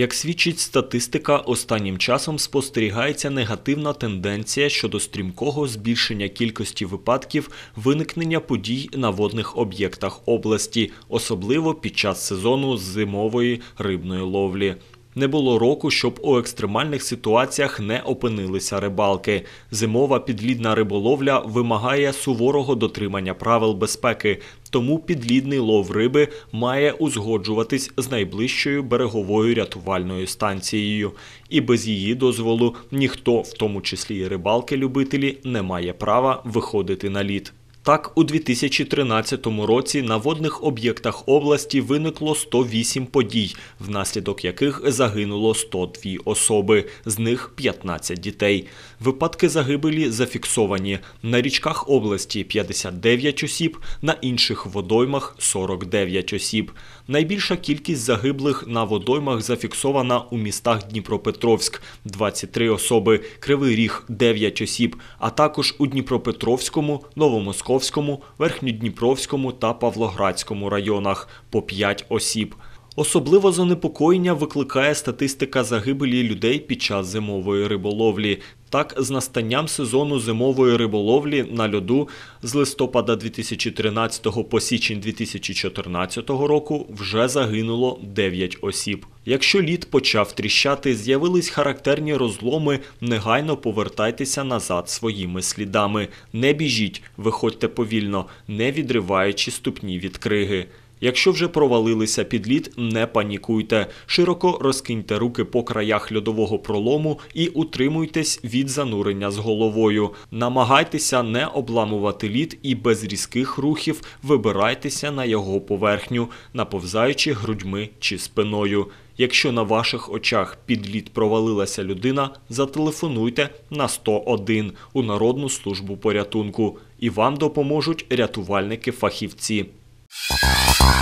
Як свідчить статистика, останнім часом спостерігається негативна тенденція щодо стрімкого збільшення кількості випадків виникнення подій на водних об'єктах області, особливо під час сезону зимової рибної ловлі. Не було року, щоб у екстремальних ситуаціях не опинилися рибалки. Зимова підлідна риболовля вимагає суворого дотримання правил безпеки, тому підлідний лов риби має узгоджуватись з найближчою береговою рятувальною станцією. І без її дозволу ніхто, в тому числі і рибалки-любителі, не має права виходити на лід. Так, у 2013 році на водних об'єктах області виникло 108 подій, внаслідок яких загинуло 102 особи, з них 15 дітей. Випадки загибелі зафіксовані на річках області 59 осіб, на інших водоймах 49 осіб. Найбільша кількість загиблих на водоймах зафіксована у містах Дніпропетровськ 23 особи, Кривий Ріг 9 осіб, а також у Дніпропетровському, Новомосковському, Верхньодніпровському та Павлоградському районах по 5 осіб. Особливо занепокоєння викликає статистика загибелі людей під час зимової риболовлі. Так, з настанням сезону зимової риболовлі на льоду з листопада 2013 по січень 2014 року вже загинуло 9 осіб. Якщо лід почав тріщати, з'явились характерні розломи, негайно повертайтеся назад своїми слідами. Не біжіть, виходьте повільно, не відриваючи ступні від криги. Якщо вже провалилися під лід, не панікуйте. Широко розкиньте руки по краях льодового пролому і утримуйтесь від занурення з головою. Намагайтеся не обламувати лід і без різких рухів вибирайтеся на його поверхню, наповзаючи грудьми чи спиною. Якщо на ваших очах під лід провалилася людина, зателефонуйте на 101 у Народну службу порятунку і вам допоможуть рятувальники-фахівці. Bye.